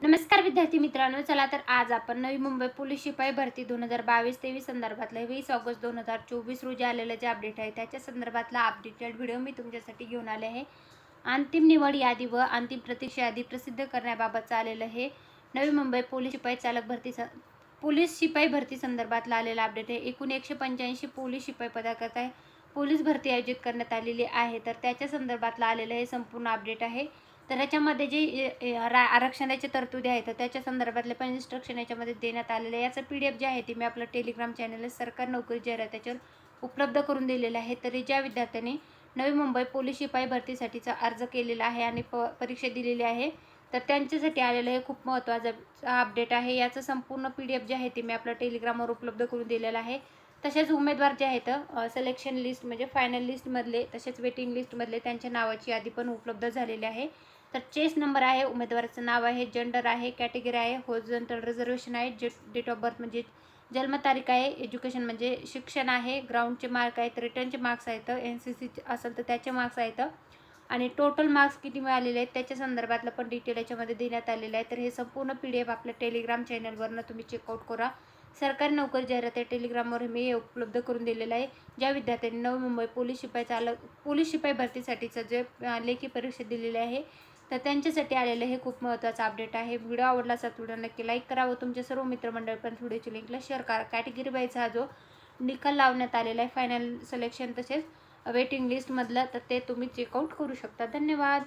नमस्कार विद्यार्थी मित्रांनो चला तर आज आपण नवी मुंबई पोलीस शिपाई भरती दोन हजार बावीस तेवीस संदर्भातलं वीस ऑगस्ट दोन हजार चोवीस रोजी आलेलं जे अपडेट आहे त्याच्या संदर्भातला अपडेटेड व्हिडिओ मी तुमच्यासाठी घेऊन आले आहे. अंतिम निवड यादी व अंतिम प्रतीक्षा यादी प्रसिद्ध करण्याबाबतचं आलेलं हे नवी मुंबई पोलीस शिपाई चालक भरती स पोलीस शिपाई भरती संदर्भातला आलेलं अपडेट आहे. एकूण एकशे पंच्याऐंशी पोलीस शिपाई पदाकरता आहे पोलीस भरती आयोजित करण्यात आलेली आहे तर त्याच्या संदर्भातलं आलेलं हे संपूर्ण अपडेट आहे. तर याच्यामध्ये जे ए, रा आरक्षणाचे तरतुदी आहेत तर त्याच्या संदर्भातले पण इन्स्ट्रक्शन याच्यामध्ये देण्यात आलेलं आहे याचं पी डी एफ जे आहे ते मी आपलं टेलिग्राम चॅनल सरकार नोकरी जाहिरात त्याच्यावर उपलब्ध करून दिलेलं आहे. तरी ज्या विद्यार्थ्यांनी नवी मुंबई पोलीस शिपाई भरतीसाठीचा अर्ज केलेला आहे आणि प परीक्षा दिलेली आहे तर त्यांच्यासाठी आलेलं हे खूप महत्त्वाचं अपडेट आहे. याचं संपूर्ण पी डी एफ जे आहे ते मी आपलं टेलिग्रामवर उपलब्ध करून दिलेलं आहे. तसेच उमेदवार जे आहेत सिलेक्शन लिस्ट म्हणजे फायनल लिस्टमधले तसेच वेटिंग लिस्टमधले त्यांच्या नावाची यादी पण उपलब्ध झालेली आहे. तर चेस नंबर आहे उमेदवाराचं नाव आहे जेंडर आहे कॅटेगरी आहे होजंटल रिझर्वेशन आहे जे डेट ऑफ बर्थ म्हणजे जन्मतारीख आहे एज्युकेशन म्हणजे शिक्षण आहे ग्राउंडचे मार्क आहेत रिटर्नचे मार्क्स आहेत एन सी सी असेल तर त्याचे मार्क्स आहेत. आणि टोटल मार्क्स किती मिळालेले आहेत त्याच्या संदर्भातलं पण डिटेल याच्यामध्ये देण्यात आलेलं आहे. तर हे संपूर्ण पी डी एफ आपल्या टेलिग्राम चॅनलवरनं तुम्ही चेकआउट करा. सरकारी नोकरी जाहिरात आहे टेलिग्रामवर मी उपलब्ध करून दिलेलं आहे. ज्या विद्यार्थ्यांनी नवी मुंबई पोलीस शिपाई चालक पोलीस शिपाई भरतीसाठीचं जे लेखी परीक्षा दिलेली आहे तर त्यांच्यासाठी आलेलं हे खूप महत्त्वाचं अपडेट आहे. व्हिडिओ आवडला असा व्हिडिओ नक्की लाईक करा व तुमच्या सर्व मित्रमंडळ पण व्हिडिओची लिंकला शेअर करा. कॅटेगरी वाईज हा जो निकाल लावण्यात आलेला आहे फायनल सिलेक्शन तसेच वेटिंग लिस्टमधलं तर ते तुम्ही चेकआउट करू शकता. धन्यवाद!